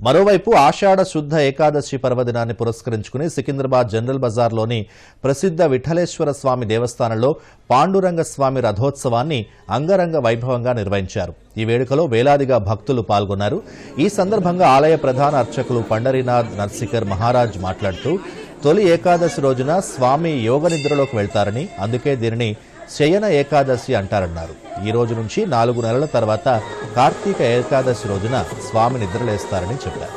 మరోవైపు ఆషాఢ శుద్ధ ఏకాదశి పర్వదినాన్ని పురస్కరించుకుని సికింద్రాబాద్ జనరల్ బజార్లోని ప్రసిద్ధ విఠలేశ్వర స్వామి దేవస్థానంలో పాండురంగ స్వామి రథోత్సవాన్ని అంగరంగ వైభవంగా నిర్వహించారు. ఈ వేడుకలో వేలాదిగా భక్తులు పాల్గొన్నారు. ఈ సందర్భంగా ఆలయ ప్రధాన అర్చకులు పండరీనాథ్ నర్సికర్ మహారాజ్ మాట్లాడుతూ తొలి ఏకాదశి రోజున స్వామి యోగ నిద్రలోకి వెళ్తారని అందుకే దీనిని శయన ఏకాదశి అంటారన్నారు. ఈ రోజు నుంచి నాలుగు నెలల తర్వాత కార్తీక ఏకాదశి రోజున స్వామి నిద్రలేస్తారని చెప్పారు.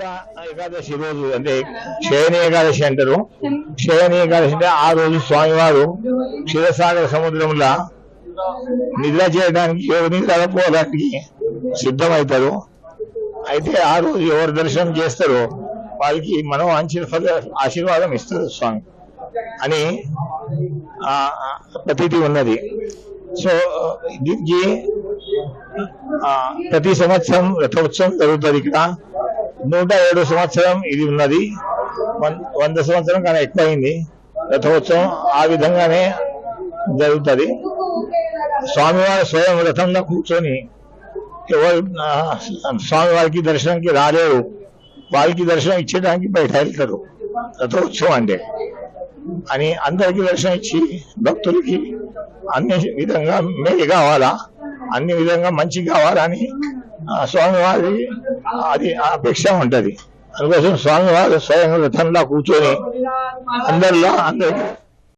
కూడా ఏకాదశి రోజు అంటే శయని ఏకాదశి అంటారు. శయని ఏకాదశి అంటే ఆ రోజు స్వామివారు క్షీరసాగర సముద్రంలో నిద్ర చేయడానికి ఎవరి నిద్ర పోవడానికి సిద్ధమవుతారు. అయితే ఆ రోజు ఎవరు దర్శనం చేస్తారో వాళ్ళకి మనం ఆశీర్వాద ఫల ఆశీర్వాదం ఇస్తారు స్వామి అని ఆ ప్రతీతి ఉన్నది. సో దీనికి ఆ, ప్రతి సంవత్సరం రథోత్సవం జరుగుతుంది ఇక్కడ. నూట ఏడు సంవత్సరం ఇది ఉన్నది. వంద సంవత్సరం కన్నా ఎక్కువైంది. రథోత్సవం ఆ విధంగానే జరుగుతుంది. స్వామివారి స్వయం రథంలో కూర్చొని ఎవరు స్వామివారికి దర్శనంకి రాలేరు. వాళ్ళకి దర్శనం ఇచ్చేయడానికి బయట వెళ్తారు రథోత్సవం అంటే అని అందరికీ దర్శనం ఇచ్చి భక్తులకి అన్ని విధంగా మేలు కావాలా అన్ని విధంగా మంచి కావాలని స్వామివారి అది అపేక్ష ఉంటది. అందుకోసం స్వామివారు స్వయం రథంలో కూర్చొని అందరిలో అందరి